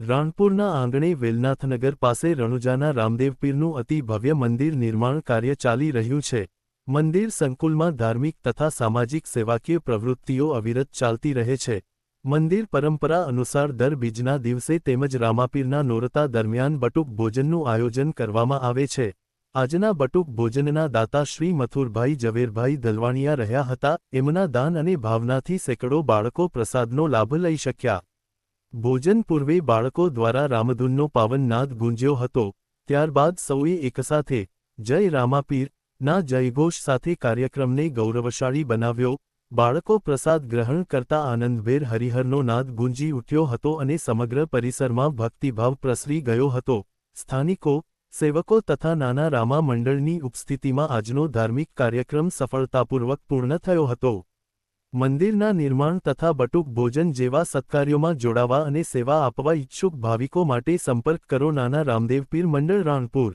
રાણપુરના આંગણે વેલનાથનગર પાસે રણુજાના રામદેવપીરનું અતિ ભવ્ય મંદિર નિર્માણ કાર્ય ચાલી રહ્યું છે. મંદિર સંકુલમાં ધાર્મિક તથા સામાજિક સેવાકીય પ્રવૃત્તિઓ અવિરત ચાલતી રહે છે. મંદિર પરંપરા અનુસાર દર બીજના દિવસે તેમજ રામાપીરના નોરતા દરમિયાન બટુક ભોજનનું આયોજન કરવામાં આવે છે. આજના બટુક ભોજનના દાતા શ્રી મથુરભાઈ ઝવેરભાઈ દલવાણિયા રહ્યા હતા. એમના દાન અને ભાવનાથી સેંકડો બાળકો પ્રસાદનો લાભ લઈ શક્યા. ભોજન પૂર્વે બાળકો દ્વારા રામધૂનનો પાવન નાદ ગુંજ્યો હતો, ત્યારબાદ સૌએ એકસાથે જય રામાપીર, ના જયઘોષ સાથે કાર્યક્રમને ગૌરવશાળી બનાવ્યો. બાળકો પ્રસાદ ગ્રહણ કરતા આનંદભેર હરિહરનો નાદ ગુંજી ઉઠ્યો હતો અને સમગ્ર પરિસરમાં ભક્તિભાવ પ્રસરી ગયો હતો. સ્થાનિકો, સેવકો તથા નાના રામા મંડળની ઉપસ્થિતિમાં આજનો ધાર્મિક કાર્યક્રમ સફળતાપૂર્વક પૂર્ણ થયો હતો. મંદિરના નિર્માણ તથા બટુક ભોજન જેવા સત્કાર્યોમાં જોડાવા અને સેવા આપવા ઇચ્છુક ભાવિકો માટે સંપર્ક કરો. નાના રામદેવપીર મંડળ રાણપુર.